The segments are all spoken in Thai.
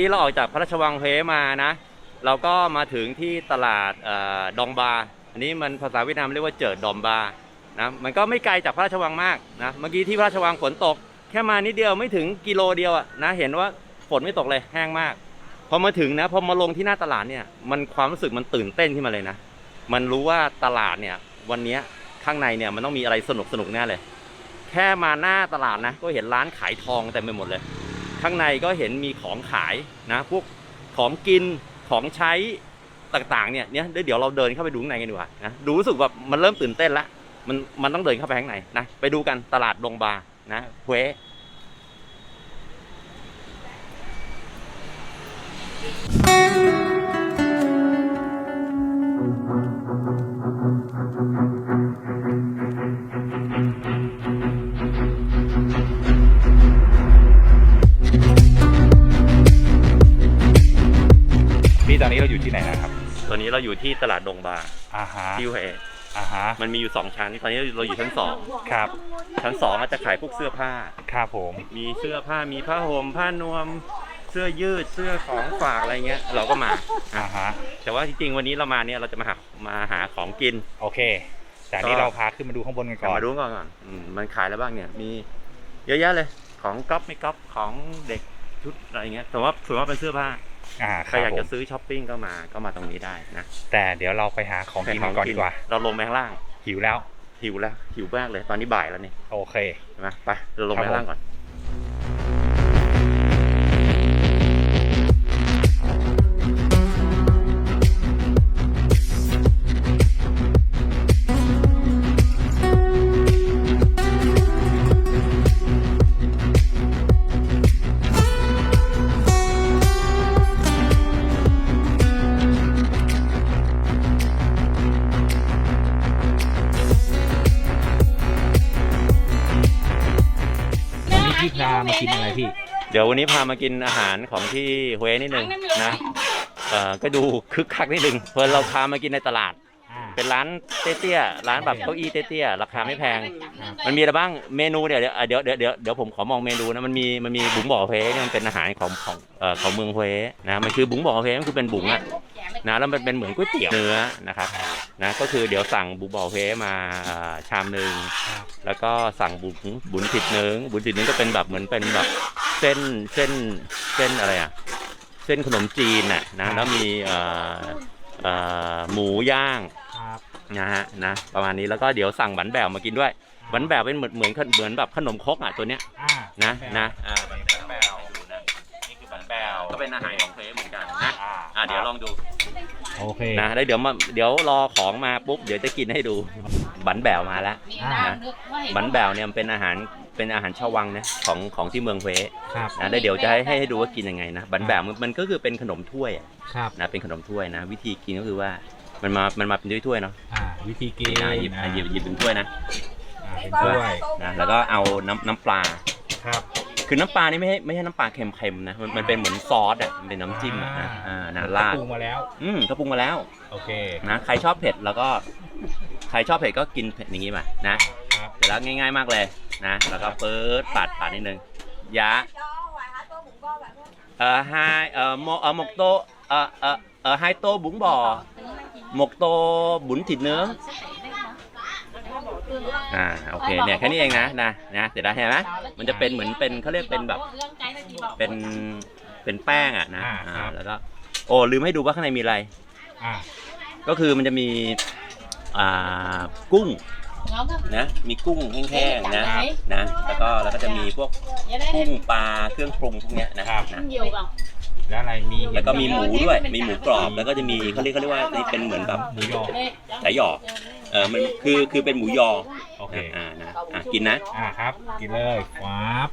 กี้เราออกจากพระราชวังเพมานะ เราก็มาถึงที่ตลาดออดองบา อันนี้มันภาษาเวียดนามเรียกว่าเจิดดอมบานะมันก็ไม่ไกลจากพระราชวังมากนะเมื่อกี้ที่พระราชวังฝนตก แค่มานิดเดียวไม่ถึงกิโลเดียวอะนะเห็นว่าฝนไม่ตกเลยแห้งมากพอมาถึงนะพอมาลงที่หน้าตลาดเนี่ยมันความรู้สึกมันตื่นเต้นขึ้นมาเลยนะ มันรู้ว่าตลาดเนี่ยวันนี้ข้างในเนี่ยมันต้องมีอะไรสนุกสนุกแน่เลย แค่มาหน้าตลาดนะ ก็เห็นร้านขายทองเต็มไปหมดเลย ข้างในก็เห็นมีของขายนะพวกของกินของใช้ต่างๆเนี่ยเนี่ยเดี๋ยวเราเดินเข้าไปดูข้างในกันดีกว่านะดูรู้สึกแบบมันเริ่มตื่นเต้นละมันมันต้องเดินเข้าไปข้างในนะไปดูกันตลาดดงบานะเควพี่ ตอนนี้เราอยู่ที่ไหนนะครับตอนนี้เราอยู่ที่ตลาดดงบาอ่าฮะที่เวอ่าฮะมันมีอยู่สองชั้น ตอนนี้เราอยู่ชั้นสองครับ ชั้นสองอาจจะขายพวกเสื้อผ้า ครับผม มีเสื้อผ้ามีผ้าห่มผ้านวม เสื้อยืดเสื้อของฝากอะไรเงี้ย เราก็มาอ่าฮะแต่ว่าจริงๆวันนี้เรามาเนี่ยเราจะมาหามาหาของกิน โอเค แต่อันนี้ก็เราพาขึ้นมาดูข้างบนกันกลัก่บอนมาดูก่อนก่อนอืมมันขายแล้วบ้างเนี่ย มีเยอะแยะเลย ของก๊อปไม่ก๊อปของเด็กชุดอะไรเงี้ยแต่ว่าส่วนมากเป็นเสื้อผ้า อ่าคใครรับอยากผจะมซื้อช้อปปิ้งก็มาก็มาตรงนี้ได้นะแต่เดี๋ยวเราไปหาของกินกันก่อนดีกว่าเราลงไปข้างล่างหิวแล้วหิวแล้วหิวมากเลยตอนนี้บ่ายแล้วเนี่ยโอเค ใช่ไหมไปเราลงไปข้างล่างก่อน พี่พามากินอะไรพี่ เดี๋ยววันนี้พามากินอาหารของที่เวนิดนึงนะเอ่อก็ดูคึกคักนิดนึงเพราะเราพามากินในตลาดอ่าเป็นร้านเตี้ยๆร้านแบบเก้าอี้เตี้ยๆราคาไม่แพง มันมีอะไรบ้างเมนูเดี๋ยวเดี๋ยวเดี๋ยวเดี๋ยวเดี๋ยวผมขอมองเมนูนะมันมีมันมีบุ๋งบ่อเพเนี่ยมันเป็นอาหารของของเอ่อของเมืองเพนะมันคือบุ๋งบ่อเพมันคือเป็นบุ๋งอะนะแล้วมันเป็นเหมือนก๋วยเตี๋ยวเนื้อนะครับ นะก็คือเดี๋ยวสั่งบุ๋งบ่อเพมาเอ่อชามหนึ่งครับแล้วก็สั่งบุ๋งบุ๋นผิดหนึ่งบุ๋นผิดหนึ่งก็เป็นแบบเหมือนเป็นแบบเส้นเส้นเส้นอะไรอะเส้นขนมจีนน่ะนะแล้วมีเอ่อเอ่อหมูย่างครับนะฮะนะประมาณนี้แล้วก็เดี๋ยวสั่งหวันแบวมากินด้วยหวันแบวเป็นเหมือนเหมือนเหมือนแบบขนมครกอะตัวเนี้ยอ่านะนะอ่าหวันแบวดูนะนี่คือหวันแบวก็เป็นอาหารของเคยเหมือน กันนะอ่าอ่าเดี๋ยวลองดูโอเคนะแล้วเดี๋ยวมาเดี๋ยวรอของมาปุ๊บเดี๋ยวจะกินให้ดูหวันแบวมาแล้วอ่าหวันแบวเนี่ยมันเป็นอาหารเป็นอาหารชาววังนะของของที่เมืองเวครับนะแล้วเดี๋ยวจะให้ให้ให้ดูว่ากินยังไงนะหวันแบวมันมันก็คือเป็นขนมถ้วยอะครับนะเป็นขนมถ้วยนะ วิธีกินก็คือว่ามันมามันมาเป็นถ้วยๆเนาะอ่าวิธีกินอ่าหยิบอ่าหยิบหยิบเป็นถ้วยนะอ่าเป็นถ้วยนะแล้วก็เอาน้ำน้ำปลาครับ คือน้ำปลานี่ไม่ใช่ไม่ใช่น้ำปลาเค็มๆนะมันมันเป็นเหมือนซอสอะมันเป็นน้ำจิ้มอะนะอ่านะราดปรุงมาแล้ว อืมก็ปรุงมาแล้วโอเคนะใครชอบเผ็ดแล้วก็ ใครชอบเผ็ดก็กินเผ็ดอย่างงี้มานะครับเดี๋ยวแล้วง่ายๆมากเลยนะแล้วก็เปิดปัดปัดนิดนึงยะ cho hoài hai tô bún bò bạn ơi เอ่อไฮเอ่อโมเอ่อหมกโตเอ่อเอ่อเอ่อไฮโตบุ๋งบ่อหมกโตบุ๋นถิดเนื้อ อ่าโอเคเนี่ยแค่นี้เองนะนะนะเสร็จแล้วเห็นไหมมันจะเป็นเหมือนเป็นเขาเรียกเป็นแบบเป็นเป็นแป้งอะนะอ่าอ่าครับแล้วก็โอ้ลืมให้ดูว่าข้างในมีอะไร อ่าก็คือมันจะมีอ่ากุ้งนะมีกุ้งแห้งๆนะนะแล้วก็แล้วก็จะมีพวกกุ้งปลาเครื่องปรุงพวกเนี้ยนะครับนะ nhiều bằng แล้วอะไรมีแล้วก็มีหมูด้วยมีหมูกรอบแล้วก็จะมีเขาเรียกเขาเรียกว่านี่เป็นเหมือนแบบหมูยอสายหยอก เออมันคือคือเป็นหมูยอโอเคนะอ่านะอะกินนะ อ่าครับ กินเลยฟับ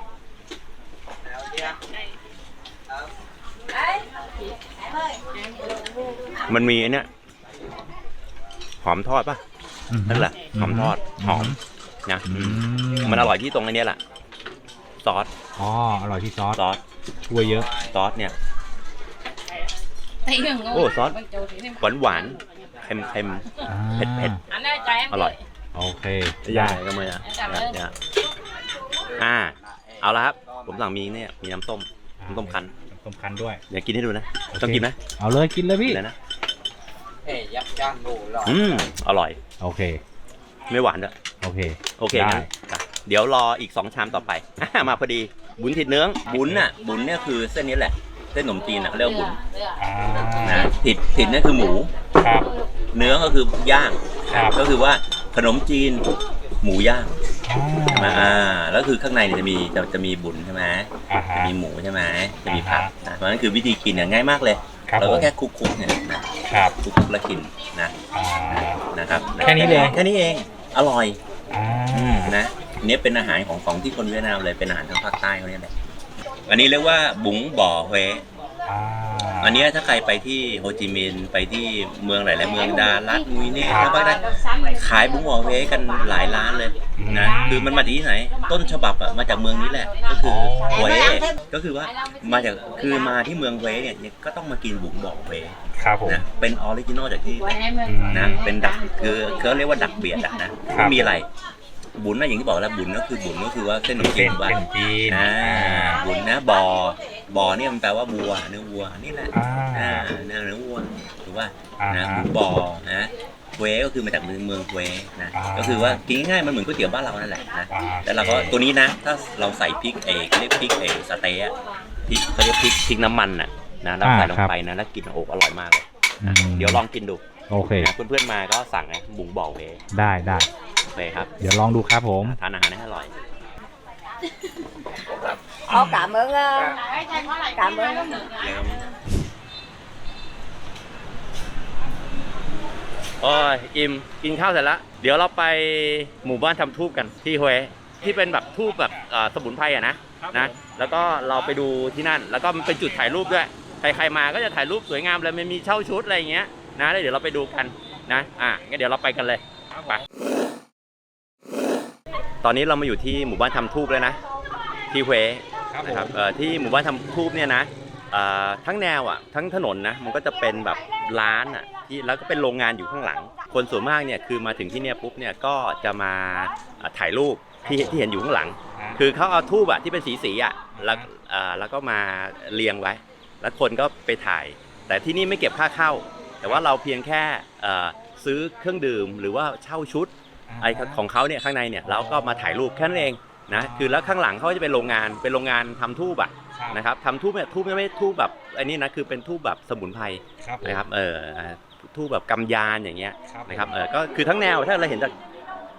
đấy em ơi มันมีไอ้เนี่ยหอมทอดป่ะนั่นแหละหอมทอดหอมนะอือืมมมันอร่อยที่ตรงไอ้เนี้ยแหละซอสอ๋ออร่อยที่ซอสซอสช่วยเยอะ ซอสเนี่ย thấy đường Ồ, sót. Bên chỗ thì thêm หวานหวาน เค็มเค็มอ่าเผ็ดเผ็ด anh ơi cho em Ở lại. đi. โอเคใหญ่ก็มาอะจับเลยเนี่ยอ่า เอาละครับ ผมสั่งมีเนี่ย มีน้ำส้ม น้ำส้มคั้นน้ำสำคัญด้วย เดี๋ยวกินให้ดูนะโอเคต้องกินไหมเอาเลยกินเลยพี่เลยนะ เอ้ยยักษ์ย่างดูหรออืม อร่อย โอเค ไม่หวานด้วย โอเค โอเคได้งั้นจ้ะเดี๋ยวรออีกสองชามต่อไปมาพอดี บุญถิดเนื้องบุญน่ะ บุญเนี่ยคือเส้นนี้แหละ เส้นขนมจีนน่ะเขาเรียกว่าบุญอ่านะ ถิดถิดเนี่ยคือหมู ครับ เนื้อก็คือย่างครับก็คือว่าขนมจีนหมูย่างอ่าใช่ไหมอ่าแล้วคือข้างในเนี่ยจะมีจะจะมีบุญใช่ไหมอ่าจะฮะ มีหมูใช่ไหมจะมีผักอ่าฮะนะเพราะฉะนั้นคือวิธีกินเนี่ยง่ายมากเลยครับเราผก็มแค่คลุกๆเนี่ยนะครับคลุกๆแล้วกินนะอ่า นะครับแค่นี้เลย แค่นี้เองอร่อยอ่านะอันนี้เป็นอาหารของของที่คนเวียดนามเลยเป็นอาหารทางภาคใต้เขาเนี่ยแหละอันนี้เรียกว่าบุ๋งบ่อเฮวอ่า อันเนี้ยถ้าใครไปที่โฮจิมินห์ไปที่เมืองหลายๆเมืองดารัดมุยเน่ครับถ้าภาคใต้ขายบุ๋งบ่อเฮวกันหลายร้านเลยนะอืมคือมันมาจากที่ไหน ต้นฉบับอะมาจากเมืองนี้แหละ ก็คือเฮวก็คือว่ามาจากคือมาที่เมืองเฮวเนี่ยก็ต้องมากินบุ๋งบ่อเฮวครับผมนะเป็นออริจินอลจากที่อืมนะเป็นดักคือเขาเรียกว่าดักเบียดอะนะครัไม่บมีอะไรบุญนะอย่างที่บอกแล้วบุญก็คือบุญก็คือว่าเส้นขนมจีเป็นนว่าเป็นจีนอ่าบุญนะบอ บอเนี่ยมันแปลว่าวัวเนื้อวัวนี่แหละอ่า อ่าเนื้อเนื้อวัวถูกป่ะอ่านะฮะบุญบอนะเวก็คือมาจากเมืองเมืองเวนะอ่า ก็คือว่ากินง่ายๆมันเหมือนก๋วยเตี๋ยวบ้านเรานั่นแหละนะอ่าแต่เราก็ตัวนี้นะถ้าเราใส่พริกเอกเรียกพริกเอกสเต๊ะพริกเขาเรียกพริกพริกน้ำมันน่ะนะแล้วใส่ลงไปนะแล้วกินโอ้อร่อยมากเลยนะอืมเดี๋ยวลองกินดูโอเค นะเพื่อนๆมาก็สั่งนะบุ๋งบอกเวได้ได้ โอเคครับเดี๋ยวลองดูครับผม ทานอาหารให้อร่อย Ô, cảm ơn ờ, cảm ơn โอ้ยอิ่มกินข้าวเสร็จแล้วเดี๋ยวเราไปหมู่บ้านทำทูบกันที่ฮวยที่เป็นแบบทูบแบบเอ่อสมุนไพรอะนะนะแล้วก็เราไปดูที่นั่น แล้วก็มันเป็นจุดถ่ายรูปด้วยใครๆมาก็จะถ่ายรูปสวยงามเลยมันมีเช่าชุดอะไรอย่างเงี้ยนะแล้วเดี๋ยวเราไปดูกันนะอะงั้นเดี๋ยวเราไปกันเลยไปตอนนี้เรามาอยู่ที่หมู่บ้านทำทูบแล้วนะที่ฮวย ครับผม นะครับเอ่อที่หมู่บ้านทำทูบเนี่ยนะเอ่อทั้งแนวอะทั้งถนนนะมันก็จะเป็นแบบร้านอะที่แล้วก็เป็นโรงงานอยู่ข้างหลัง คนส่วนมากเนี่ยคือมาถึงที่เนี่ยปุ๊บเนี่ยก็จะมาเอ่อถ่ายรูปที่ที่เห็นอยู่ข้างหลังคือเขาเอาทูบอะที่เป็นสีสีๆอะแล้วเอ่อแล้วก็มาเรียงไว้ แล้วคนก็ไปถ่าย แต่ที่นี่ไม่เก็บค่าเข้า แต่ว่าเราเพียงแค่เอ่อซื้อเครื่องดื่มหรือว่าเช่าชุดไอของเขาเนี่ยข้างในเนี่ยเราก็มาถ่ายรูปแค่นั้นเอง นะคือแล้วข้างหลังเขาจะเป็นโรงงานเป็นโรงงานทำทูบอะนะครับทำทูบเนี่ยทูบไม่ไม่ทูบแบบไอ้นี่นะคือเป็นทูบแบบสมุนไพรครับผมนะครับเออทูบแบบกำยานอย่างเงี้ยครับนะครับเออก็คือทั้งแนวถ้าเราเห็นจาก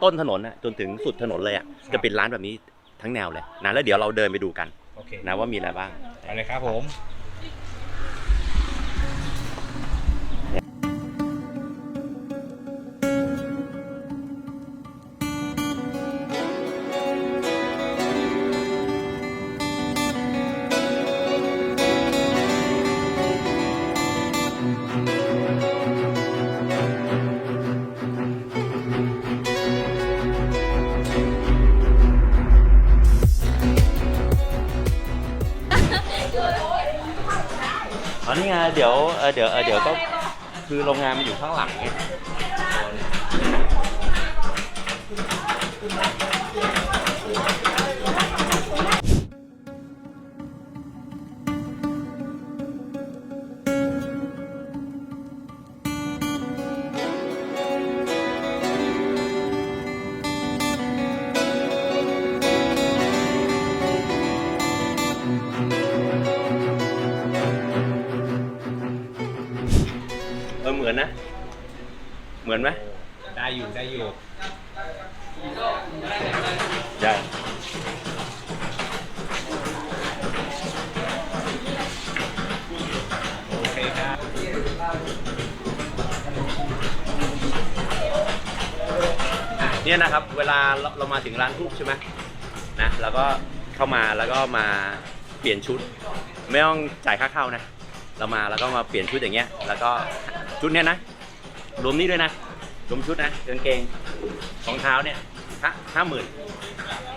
ต้นถนนน่ะจนถึงสุดถนนเลยอะครับจะเป็นร้านแบบนี้ทั้งแนวเลยนะแล้วเดี๋ยวเราเดินไปดูกันโอเคนะว่ามีอะไรบ้างไปเลยครับผม เดี๋ยวเออเดี๋ยวเออเดี๋ยวก็คือโรงงานมันอยู่ข้างหลังไง เหมือนไหมได้อยู่ได้อยู่ใช่โอเคครับเนี่ยนะครับ เวลาเราเรามาถึงร้านทูบใช่ไหมนะแล้วก็เข้ามาแล้วก็มาเปลี่ยนชุด ไม่ต้องจ่ายค่าเข้านะ เรามาแล้วก็มาเปลี่ยนชุดอย่างเงี้ย แล้วก็ชุดเนี้ยนะ รวมนี่ด้วยนะรวมชุดนะกางเกงรองเท้าเนี่ยห้าห้าหมื่น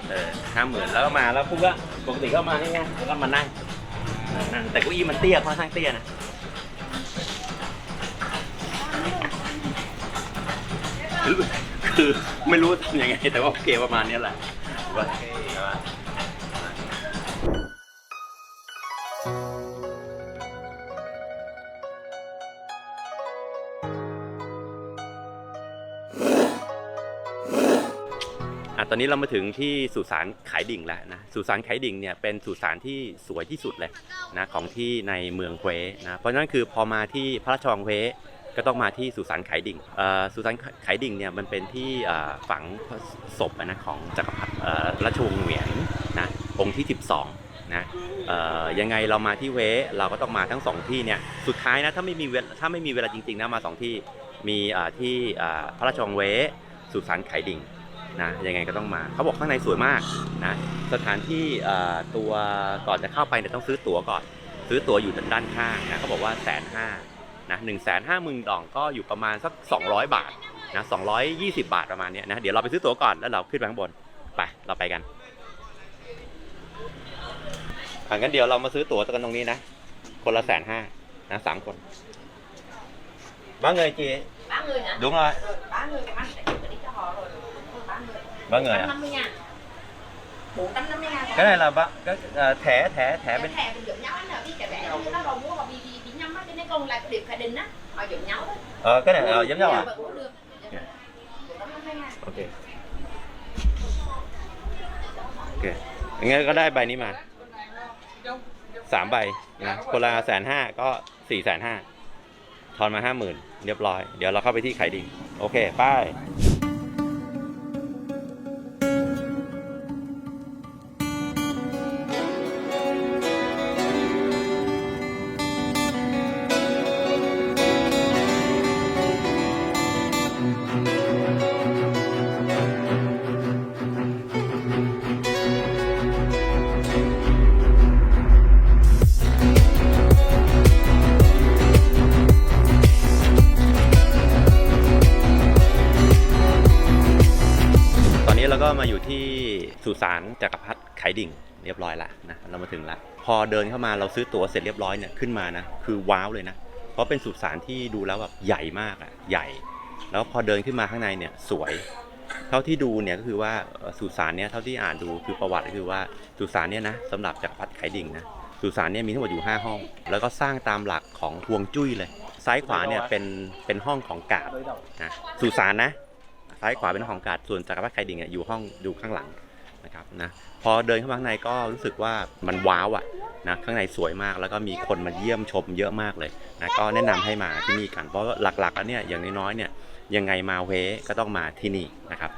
เออห้าหมื่นแล้วก็มาแล้วปุ๊บก็ปกติก็มานี่ไงแล้วก็มานั่งนั่งแต่เก้าอี้มันเตี้ยค่อนข้างเตี้ยนะคือไม่รู้ทำยังไงแต่ว่าโอเคประมาณนี้แหละว่าใช่ปะ ตอนนี้เรามาถึงที่สุสานขายดิ่งแล้วนะสุสานขายดิ่งเนี่ยเป็นสุสานที่สวยที่สุดเลยนะของที่ในเมืองเควนะเพราะฉะนั้นคือพอมาที่พระราชวังเควก็ต้องมาที่สุสานขายดิ่งเอ่อสุสานขายดิ่งเนี่ยมันเป็นที่ฝังศพนะของจักรพรรดิราชวงศ์เหวียนนะองค์ที่ 12นะเอ่อยังไงเรามาที่เวเราก็ต้องมาทั้งสองที่เนี่ยสุดท้ายนะถ้าไม่มีเวถ้าไม่มีเวลาจริงๆนะมาสองที่มีที่พระราชวังเวสุสานขายดิ่ง นะยังไงก็ต้องมาเขาบอกข้างในสวยมากนะสถานที่เอ่อตัวก่อนจะเข้าไปเนี่ยต้องซื้อตั๋วก่อน ซื้อตั๋วอยู่ด้านข้างนะเขาบอกว่าแสนห้านะหนึ่งแสนห้าหมื่นดองก็อยู่ประมาณสัก 200 บาทนะ220บาทประมาณเนี้ยนะเดี๋ยวเราไปซื้อตั๋วก่อนแล้วเราขึ้นไปข้างบนไปเราไปกันอะงั้นเดี๋ยวเรามาซื้อตั๋วกันตรงนี้นะ คนละแสนห้านะสามคนบ้างเงยจี Ba người hả? đúng rồi Rồi, ba người các anh sẽ chụp cái đi cho họ rồi. Ba người. บ้างเงย à 450 ngàn. 450 ngàn. cái này là ba cái ờ, thẻ thẻ thẻ bên Cái thẻ mình dụng nhau anh nào đi kể vẽ như nó rồi mua vào vì vì vì nhâm á cho nên còn lại cái điểm khải định á họ dụng nhau đó. ờ, cái này ờ, giống nhau à Vẫn mua được. Dạ. 450 ngàn. ok ok งั้นก็ได้ใบนี้มาสามใบนะคนละแสนห้าก็สี่แสนห้าทอนมาห้าหมื่นเรียบร้อย เดี๋ยวเราเข้าไปที่ไข่ดิ่งโอเค ไป้าย ก็มาอยู่ที่สุสานจักรพรรดิไขดิ่งเรียบร้อยละนะเรามาถึงละพอเดินเข้ามาเราซื้อตั๋วเสร็จเรียบร้อยเนี่ยขึ้นมานะคือว้าวเลยนะ เพราะเป็นสุสานที่ดูแล้วแบบใหญ่มากอะใหญ่ แล้วพอเดินขึ้นมาข้างในเนี่ยสวย เท่าที่ดูเนี่ยก็คือว่าสุสานเนี่ยเท่าที่อ่านดูคือประวัติก็คือว่าสุสานเนี่ยนะสำหรับจักรพรรดิไขดิ่งนะสุสานเนี่ยมีทั้งหมดอยู่ 5 ห้อง แล้วก็สร้างตามหลักของฮวงจุ้ยเลย ซ้ายขวาเนี่ยเป็นเป็นห้องของกาดนะสุสานนะ ซ้ายขวาเป็นห้องของกาดส่วนจักรพรรดิไคดิงเนี่ยอยู่ห้องดูข้างหลังนะครับนะพอเดินเข้ามาข้างในก็รู้สึกว่ามันว้าวอะนะข้างในสวยมากแล้วก็มีคนมาเยี่ยมชมเยอะมากเลยนะก็แนะนำให้มาที่นี่กันเพราะหลักๆแล้วเนี่ยอย่างน้อยๆเนี่ยยังไงมาเวก็ต้องมาที่นี่นะครับ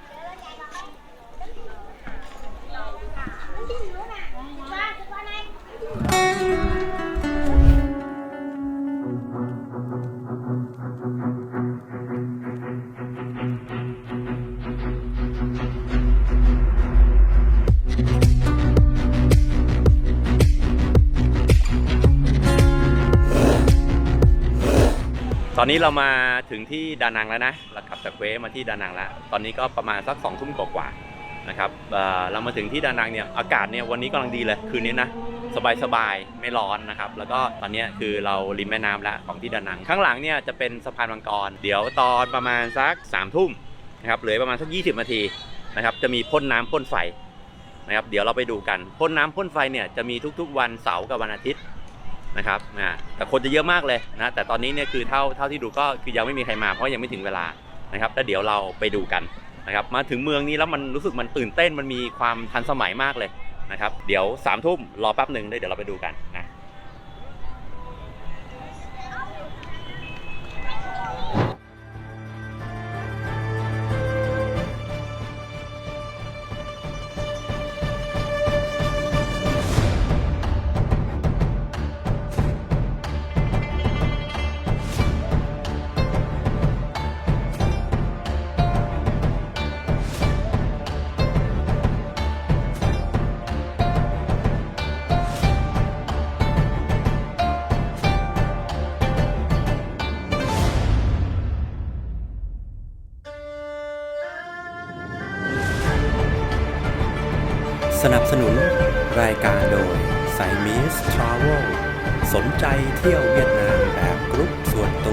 อนนี้เรามาถึงที่ดานังแล้วนะเราขับจากเวมาที่ดานังแล้ว ตอนนี้ก็ประมาณสักสองทุ่มกว่าๆนะครับเเรามาถึงที่ดานังเนี่ยอากาศเนี่ยวันนี้กำลังดีเลยคืนนี้นะสบายๆไม่ร้อนนะครับ แล้วก็ตอนนี้คือเราริมแม่น้ำแล้วของที่ดานัง ข้างหลังเนี่ยจะเป็นสะพานมังกร เดี๋ยวตอนประมาณสักสามทุ่มนะครับเหลือประมาณสัก 20นาทีนะครับจะมีพ่นน้ำพ่นไฟนะครับเดี๋ยวเราไปดูกันพ่นน้ำพ่นไฟเนี่ยจะมีทุกๆ วันเสาร์กับวันอาทิตย์ นะครับนะแต่คนจะเยอะมากเลยนะแต่ตอนนี้เนี่ยคือเท่าเท่าที่ดูก็คือยังไม่มีใครมาเพราะยังไม่ถึงเวลานะครับแล้วเดี๋ยวเราไปดูกันนะครับมาถึงเมืองนี้แล้วมันรู้สึกมันตื่นเต้นมันมีความทันสมัยมากเลยนะครับเดี๋ยวสามทุ่มรอแป๊บหนึ่งเดี๋ยวเราไปดูกันนะ สนับสนุนรายการโดยไซมิสทราเวลสนใจเที่ยวเวียดนามแบบกรุ๊ปส่วนตัว